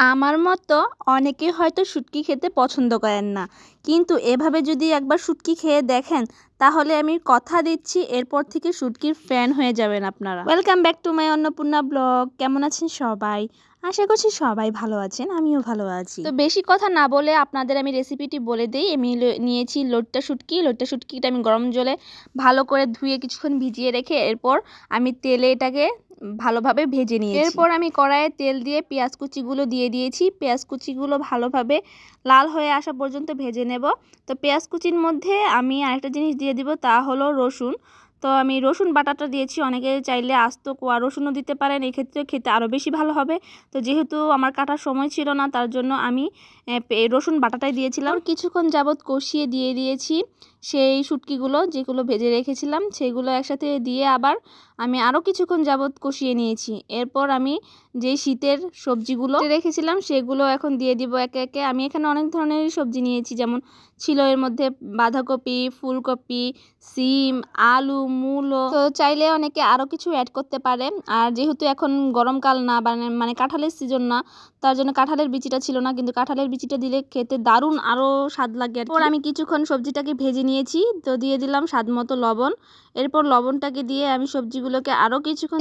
আমার মতো অনেকে হয়তো শুটকি খেতে পছন্দ করেন না। কিন্তু এভাবে যদি একবার শুটকি খেয়ে দেখেন তাহলে আমি কথা দিচ্ছি এরপর থেকে শুটকির ফ্যান হয়ে যাবেন আপনারা। Welcome back to my Annapurna blog. কেমন আছেন সবাই? আশা করছি সবাই ভালো আছেন আমিও ভালো আছি। তো বেশি কথা না বলে আপনাদের আমি রেসিপিটি বলে দিই। আমি নিয়েছি লোটটা শুটকি। লোটটা শুটকিটা আমি গরম জলে ভালো করে ধুয়ে কিছুক্ষণ ভিজিয়ে রেখে এরপর আমি তেলে এটাকে ভালোভাবে ভেজে নিয়ে এরপর আমি কড়াইয়ে তেল দিয়ে পেঁয়াজ কুচিগুলো দিয়ে দিয়েছি। পেঁয়াজ কুচিগুলো ভালোভাবে লাল হয়ে আসা পর্যন্ত ভেজে নেব। তো পেঁয়াজ কুচির মধ্যে আমি আরেকটা জিনিস দিয়ে দিব তা হলো রসুন। তো আমি রসুন বাটাটা দিয়েছি অনেকে চাইলে আস্ত কোয়া রসুনও দিতে পারেন এক্ষেত্রে খেতে আরও বেশি ভালো হবে। তো যেহেতু আমার কাটার সময় ছিল না তার জন্য আমি রসুন বাটাটাই দিয়েছিলাম। কিছুক্ষণ যাবৎ কষিয়ে দিয়ে দিয়েছি। সেই শুটকিগুলো যেগুলো ভেজে রেখেছিলাম, সেগুলো একসাথে দিয়ে আবার আমি আরও কিছুক্ষণ যাবৎ কষিয়ে নিয়েছি। এরপর আমি যেই শীতের সবজিগুলো রেখেছিলাম, সেগুলো এখন দিয়ে দিব একে একে। আমি এখানে অনেক ধরনের সবজি নিয়েছি, যেমন ছিল এর মধ্যে বাঁধাকপি, ফুলকপি, সিম, আলু, মূলো। তো চাইলে অনেকে আরও কিছু অ্যাড করতে পারে। আর যেহেতু এখন গরমকাল না মানে মানে কাঁঠালের সিজন না, তার জন্য কাঁঠালের বিচিটা ছিল না, কিন্তু কাঁঠালের বিচিটা দিলে খেতে দারুণ আরও স্বাদ লাগে। আর আমি কিছুক্ষণ সবজিটাকে ভেজে নিয়েছি। তো দিয়ে দিলাম স্বাদ মতো লবণ। এরপর লবণটাকে দিয়ে আমি সবজিগুলোকে আরও কিছুক্ষণ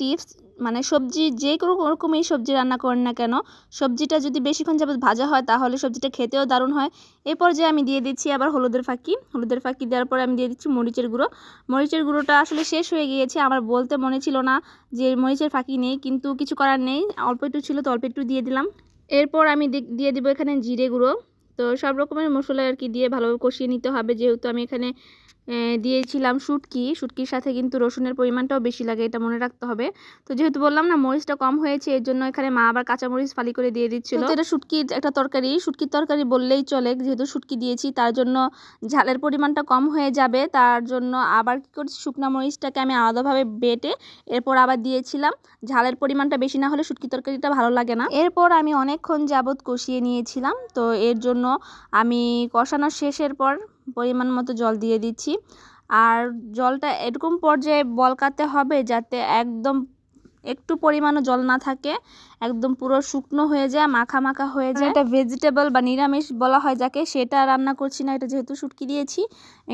টিপস মানে সবজি যে কোনো রকমই সবজি রান্না করেন না কেন সবজিটা যদি বেশিক্ষণ যাবত ভাজা হয় তাহলে সবজিটা খেতেও দারুণ হয়। এরপর যে আমি দিয়ে দিচ্ছি আবার হলুদের ফাঁকি। হলুদের ফাঁকি দেওয়ার পরে আমি দিয়ে দিচ্ছি মরিচের গুঁড়ো। মরিচের গুঁড়োটা আসলে শেষ হয়ে গিয়েছে আমার বলতে মনে ছিল না যে মরিচের ফাঁকি নেই কিন্তু কিছু করার নেই। অল্প একটু ছিল তো অল্প একটু দিয়ে দিলাম। এরপর আমি দিয়ে দিব এখানে জিরে গুঁড়ো। তো সব রকমের মশলা আর কি দিয়ে ভালোভাবে কষিয়ে নিতে হবে। যেহেতু আমি এখানে দিয়েছিলাম শুটকি। শুটকির সাথে কিন্তু রসুনের পরিমাণটাও বেশি লাগে, এটা মনে রাখতে হবে। তো যেহেতু বললাম না, মরিচটা কম হয়েছে, এর জন্য এখানে মা আবার কাঁচামরিচ ফালি করে দিয়ে দিচ্ছিল। এটা শুটকির একটা তরকারি। শুটকির তরকারি বললেই চলে, যেহেতু শুটকি দিয়েছি, তার জন্য ঝালের পরিমাণটা কম হয়ে যাবে। তার জন্য আবার কী করছি, শুকনা মরিচটাকে আমি আলাদাভাবে বেটে এরপর আবার দিয়েছিলাম। ঝালের পরিমাণটা বেশি না হলে শুটকি তরকারিটা ভালো লাগে না। এরপর আমি অনেকক্ষণ যাবৎ কষিয়ে নিয়েছিলাম। তো এর জন্য আমি কষানোর শেষের পর পরিমাণ মতো জল দিয়ে দিচ্ছি। আর জলটা এরকম পর্যায়ে বলকাতে হবে যাতে একদম একটু পরিমাণও জল না থাকে। একদম পুরো শুকনো হয়ে যায়, মাখা মাখা হয়ে যায়। এটা ভেজিটেবল বা নিরামিষ বলা হয় যাকে, সেটা রান্না করছি না, এটা যেহেতু শুটকি দিয়েছি।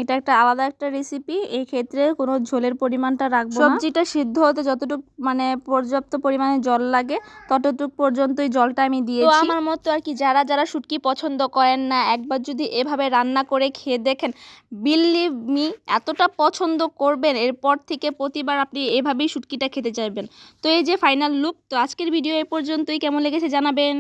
এটা একটা আলাদা একটা রেসিপি এই ক্ষেত্রে কোনো ঝোলের পরিমাণটা রাখব সবজিটা সিদ্ধ হতে যতটুকু মানে পর্যাপ্ত পরিমাণে জল লাগে, ততটুকু পর্যন্তই জলটা আমি দিয়েছি। আমার মতো আর কি, যারা যারা শুটকি পছন্দ করেন না, একবার যদি এভাবে রান্না করে খেয়ে দেখেন বিলিভ মি এতটা পছন্দ করবেন, এরপর থেকে প্রতিবার আপনি এভাবেই শুটকিটা খেতে চাইবেন। তো এই যে ফাইনাল লুক তো আজকের ভিডিও এ পর্যন্তই কেমন লেগেছে জানাবেন।